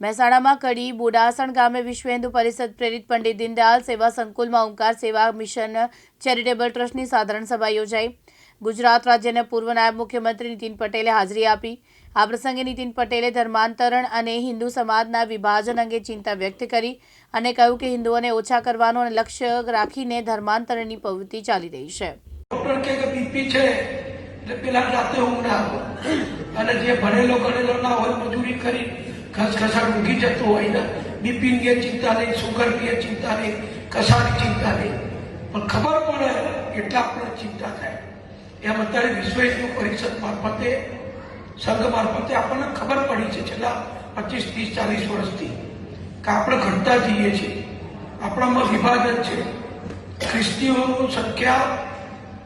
મહેસાણામાં કડી બોડાસણ ગામે વિશ્વ હિન્દુ પરિષદ પ્રેરિત પંડિત દીનદયાલ સેવા સંકુલમાં ઓમકાર સેવા મિશન ચેરિટેબલ ટ્રસ્ટની સાધારણ સભા યોજાઈ. ગુજરાત રાજ્યના પૂર્વ નાયબ મુખ્યમંત્રી નીતિન પટેલે હાજરી આપી. આ પ્રસંગે નીતિન પટેલે ધર્માંતરણ અને હિન્દુ સમાજના વિભાજન અંગે ચિંતા વ્યક્ત કરી અને કહ્યું કે હિન્દુઓને ઓછા કરવાનો લક્ષ્ય રાખીને ધર્માંતરણની પ્રવૃત્તિ ચાલી રહી છે. પેલા રાતે ઊંઘ અને જે ભણેલો ગણેલો ના હોય મજૂરી કરી ખસખસાટ ઊંઘી જતું હોય ને બીપી ની ચિંતા નહીં સુગરની ચિંતા નહીં કસાની ચિંતા નહીં. પણ ખબર પડે એટલા આપણે ચિંતા થાય. એમ અત્યારે વિશ્વ હિન્દુ પરિષદ મારફતે, સંઘ મારફતે આપણને ખબર પડી છે છેલ્લા પચીસ, ત્રીસ, ચાલીસ વર્ષથી કે આપણે ઘટતા જઈએ છીએ. આપણામાં વિભાજન છે. ખ્રિસ્તીઓની સંખ્યા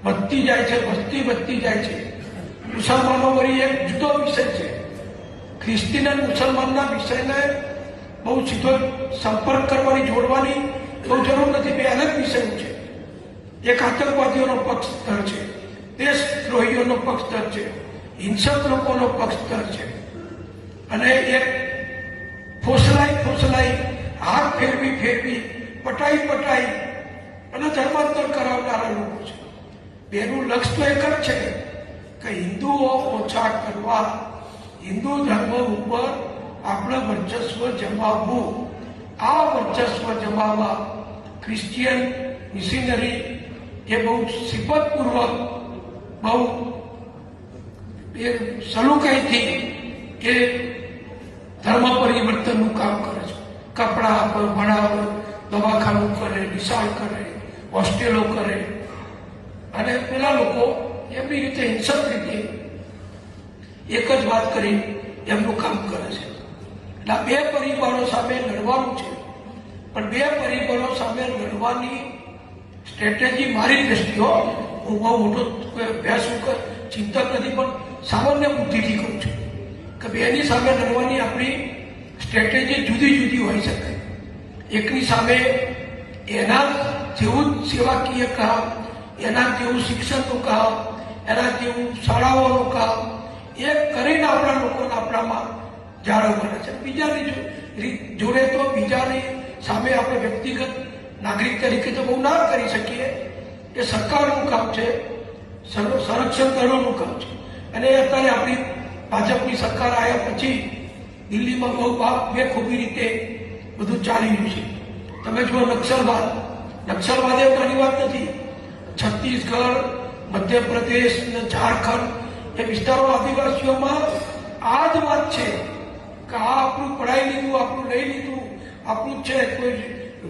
વધતી જાય છે વસ્તી વધતી જાય છે. મુસલમાનો વળી એક જુદો વિષય છે. ખ્રિસ્તી અને મુસલમાનના વિષયને બહુ સીધો સંપર્ક કરવાની, જોડવાની બહુ જરૂર નથી. બે અલગ વિષયો છે. એક આતંકવાદીઓનો પક્ષધર છે. દેશદ્રોહીઓનો પક્ષધર છે. હિંસક લોકોનો પક્ષધર છે. અને એક ફોસલાઈ ફોસલાઈ હાથ ફેરવી ફેરવી પટાઈ પટાઈ અને ધર્માંતર કરાવનારા લોકો છે. બેનું લક્ષ્ય તો એક જ છે કે હિન્દુઓ ઓછા કરવા હિન્દુ ધર્મ ઉપર આપણે વર્ચસ્વ જમાવવું. આ વર્ચસ્વ જમાવવા ક્રિશ્ચિયન મિશનરી એ બહુ સિફતપૂર્વક બહુ એ સલુકાઈથી એ ધર્મ પરિવર્તનનું કામ કરે છે. કપડા પર ભણાવે, દવાખાનું કરે, વિશાળ કરે, હોસ્ટેલો કરે. અને પેલા લોકો એમની રીતે હિંસક રીતે એક જ વાત કરી, એમનું કામ કરે છે. એટલે આ બે પરિબળો સામે લડવાનું છે. પણ બે પરિબળો સામે લડવાની સ્ટ્રેટેજી મારી દ્રષ્ટિઓ હું બહુ મોટો અભ્યાસ કર ચિંતક નથી, પણ સામાન્ય બુદ્ધિથી કહું છું કે બેની સામે લડવાની આપણી સ્ટ્રેટેજી જુદી જુદી હોઈ શકે. એકની સામે એના જેવું જ સેવાકીય કામ એના જેવું શિક્ષણનું કામ એના જેવું શાળાઓનું કામ એ કરીને આપણા લોકોને આપણામાં જાળવ બને છે. બીજાની જોડે તો બીજાની સામે આપણે વ્યક્તિગત નાગરિક તરીકે તો બહુ ના કરી શકીએ. એ સરકારનું કામ છે. સર- સંરક્ષણ દળોનું કામ છે. અને અત્યારે આપણી ભાજપની સરકાર આવ્યા પછી દિલ્હીમાં બહુ બે ખૂબી રીતે બધું ચાલી રહ્યું છે. તમે જુઓ નક્સલવાદ. નક્સલવાદ એ નાની વાત નથી. છત્તીસગઢ, મધ્યપ્રદેશ ઝારખંડ એ વિસ્તારો આદિવાસીઓમાં આ જ વાત છે. આપણું પડાવી લીધું, આપણું લઈ લીધું, આપણું છે, કોઈ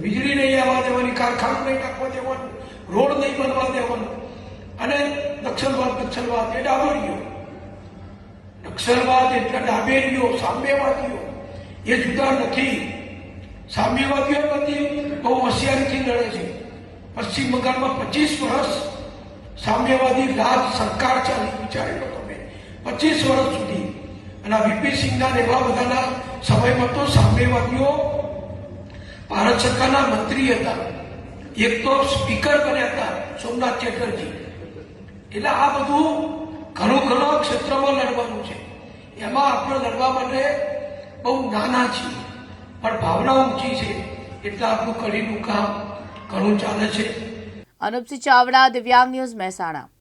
વીજળી નહીં આવવા દેવાની, કારખાનું નહીં નાખવા દેવાનું, રોડ નહીં બનવા દેવાનો. અને નક્સલવાદ નક્સલવાદ, એ ડાબેરીઓ નક્સલવાદ એટલે ડાબેરીઓ સામ્યવાદીઓ. એ જુદા નથી. સામ્યવાદીઓ નથી, બહુ હોશિયારીથી લડે છે. પશ્ચિમ બંગાળમાં પચીસ વર્ષ સામ્યવાદી રાજ સરકાર ચાલી વિચારી લો તમે. પચીસ વર્ષ સુધી. અને વીપી સિંહના એવા બધાના સમયમાં તો સામ્યવાદીઓ ભારત સરકારના મંત્રી હતા. એક તો સ્પીકર બન્યા હતા, સોમનાથ ચેટર્જી. એટલે આ બધું ઘણું ઘણું ક્ષેત્રમાં લડવાનું છે. એમાં આપણે લડવા માટે બહુ નાના છીએ, પણ ભાવના ઊંચી છે. એટલે આપણું કડીનું કામ ઘણું ચાલે છે. અનુપસિંહ ચાવડા, દિવ્યાંગ ન્યૂઝ મહેસાણા.